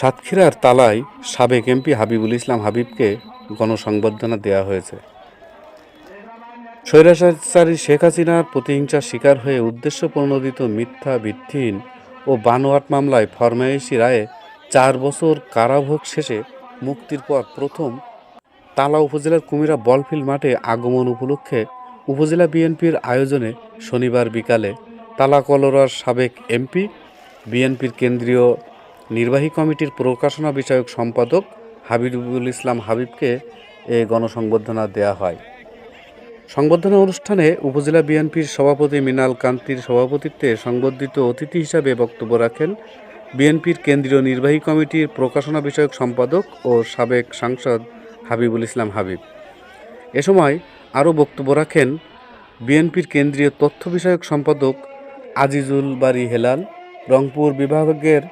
সাতক্ষীরার তালায় সাবেক এমপি হাবিবুল ইসলাম হাবিবকে গণসংবর্ধনা দেওয়া হয়েছে। স্বৈরাচারী শেখ হাসিনার প্রতিহিংসার শিকার হয়ে উদ্দেশ্য প্রণোদিত মিথ্যা ভিত্তিহীন ও বানোয়াট মামলায় ফরমায়েশি রায়ে চার বছর কারাভোগ শেষে মুক্তির পর প্রথম তালা উপজেলার কুমিরা বলফিল্ড মাঠে আগমন উপলক্ষে উপজেলা বিএনপির আয়োজনে শনিবার বিকালে তালা কলোরার সাবেক এমপি, বিএনপির কেন্দ্রীয় নির্বাহী কমিটির প্রকাশনা বিষয়ক সম্পাদক হাবিবুল ইসলাম হাবিবকে এ গণসংবর্ধনা দেয়া হয়। সংবর্ধনা অনুষ্ঠানে উপজেলা বিএনপির সভাপতি মিনাল কান্তির সভাপতিত্বে সংবর্ধিত অতিথি হিসাবে বক্তব্য রাখেন বিএনপির কেন্দ্রীয় নির্বাহী কমিটির প্রকাশনা বিষয়ক সম্পাদক ও সাবেক সাংসদ হাবিবুল ইসলাম হাবিব। এ সময় আরও বক্তব্য রাখেন বিএনপির কেন্দ্রীয় তথ্য বিষয়ক সম্পাদক আজিজুল বাড়ি হেলাল, রংপুর বিভাগের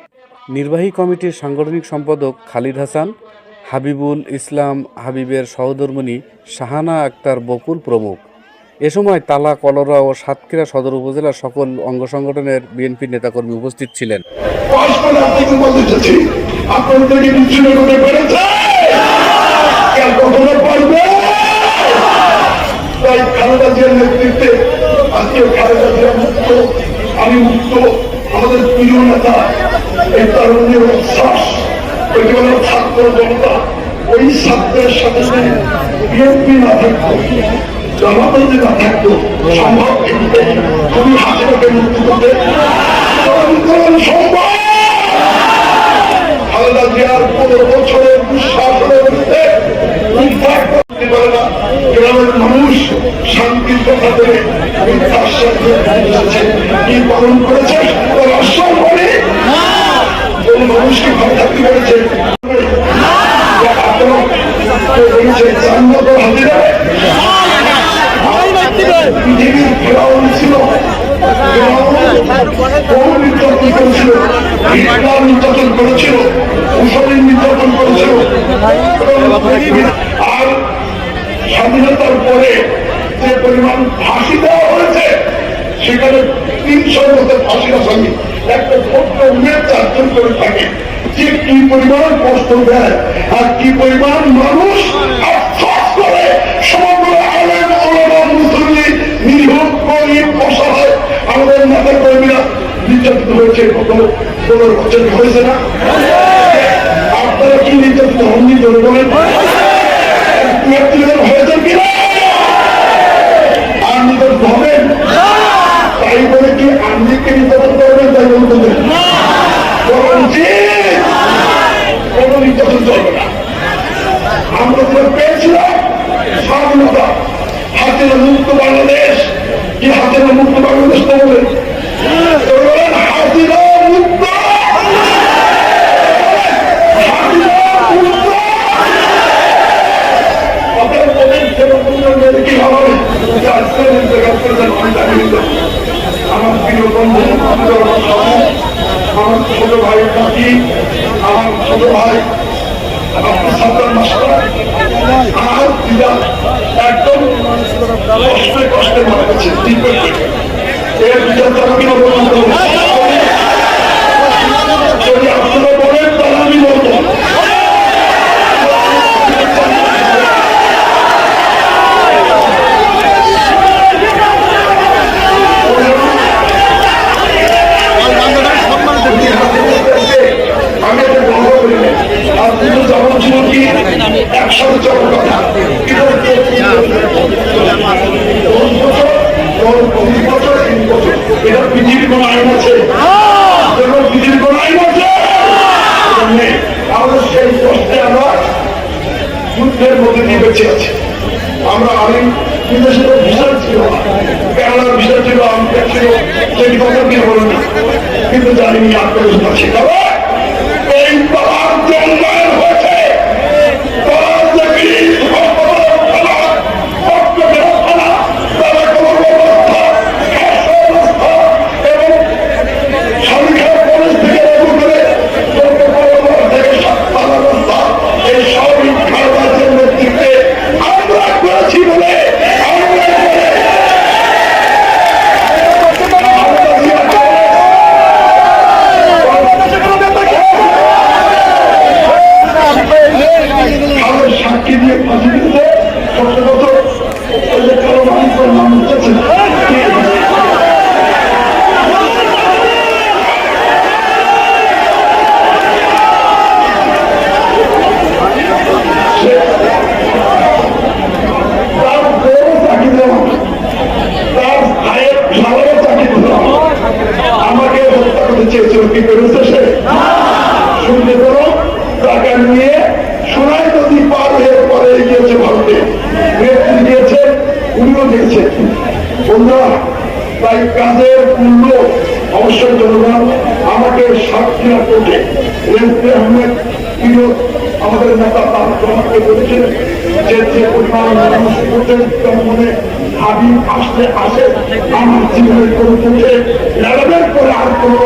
নির্বাহী কমিটির সাংগঠনিক সম্পাদক খালিদ হাসান, হাবিবুল ইসলাম হাবিবের সহধর্মিণী শাহানা আক্তার বকুল প্রমুখ। এ সময় তালা, কলরা ও সাতক্ষীরা সদর উপজেলার সকল অঙ্গ সংগঠনের বিএনপি নেতাকর্মী উপস্থিত ছিলেন। আমি আমাদের প্রিয় নেতা এই তারুণ্যের উচ্ছ্বাস ওই যে বলে ছাত্র জনতা, ওই ছাত্রের সাথে যদি বিএনপি না থাকতো জামাতে যদি না থাকতো, সম্ভব তুমি হাসিনাকে মুক্ত করতে। সম্ভব! খালেদা জিয়ার পনেরো বছরের দুঃশাসনের বিরুদ্ধে মানুষ শান্তির কথা কি পালন করেছে তার আশ্বাস বলে কোন মানুষকে ভালো থাকতে নির্যাতন করেছিল মুসলিম নির্যাতন করেছিল আর স্বাধীনতার পরে যে পরিমাণ ফাঁসি দেওয়া হয়েছে, সেখানে তিনশোর মতো ফাঁসির আসামি একটা ছোট্ট চারজন করে থাকে যে কি পরিমাণ কষ্ট দেয় আর কি পরিমাণ মানুষ আফসোস করে। সমগ্র আলেম, ওলামা মুসলিম নিরীহ, গরিব নেতা হয়েছে না? আপনারা কি নির্যাতিত হননি বলেন? ব্যক্তিগত হয়েছেন কিনা আর নির্যাতিত হবেন তাই বলে কি নির্যাতন তাই বলতে বলা উচিত কোন নির্যাতন চলবে না আমরা যে পেয়েছিলাম স্বাধীনতা। হাতের মুক্ত বাংলাদেশ, কি হাতের মুক্ত বাংলাদেশ তো আমি আমার আমার ছোট ভাই, আমার ছোট ভাই সান্তান আমার দিদা একদম কষ্টে কষ্টে গেছে ট্রিটমেন্ট এর বিচার তারা কিনা বললাম যদি আপনারা বলেন তাহলে আমি বলব আমি একটা গল্প করি আর দুটো জবাব ছিল কি আমরা যুদ্ধের মধ্যে দিয়ে আমি বিদেশে ভিসা ছিল। কেরালার ভিসা ছিল আমেরিকা ছিল। সেই কথা দিয়ে বলে হয়ে গিয়েছে ভারতে নেত্রী দিয়েছে, উনিও দিয়েছে। বন্ধুরা, তাই কাজের মূল্য অবশ্যই জনগণ আমাকে সাক্ষী করতে রেন্দ্রে আহমেদ আমাদের নেতা আমাকে বলছেন যে যে পরিমাণ মনে আমি আসলে আসে, আমার জীবনের কোনো পক্ষে লেভেলের করে আর কোনো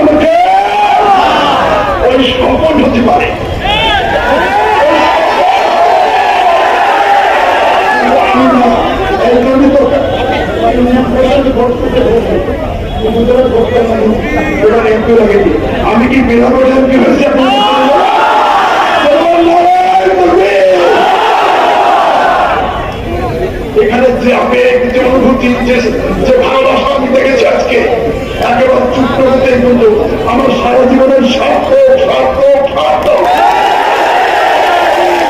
আমাকে? ওই সকল হতে পারে। আমি কি বিধান এমপি হয়েছি? এখানে যে আবেগ, যে অনুভূতি যে ভালোবাসা আমি দেখেছি আজকে একেবারে চুপ করতে কিন্তু আমার সারা জীবনের স্বার্থ স্বার্থ স্বার্থ।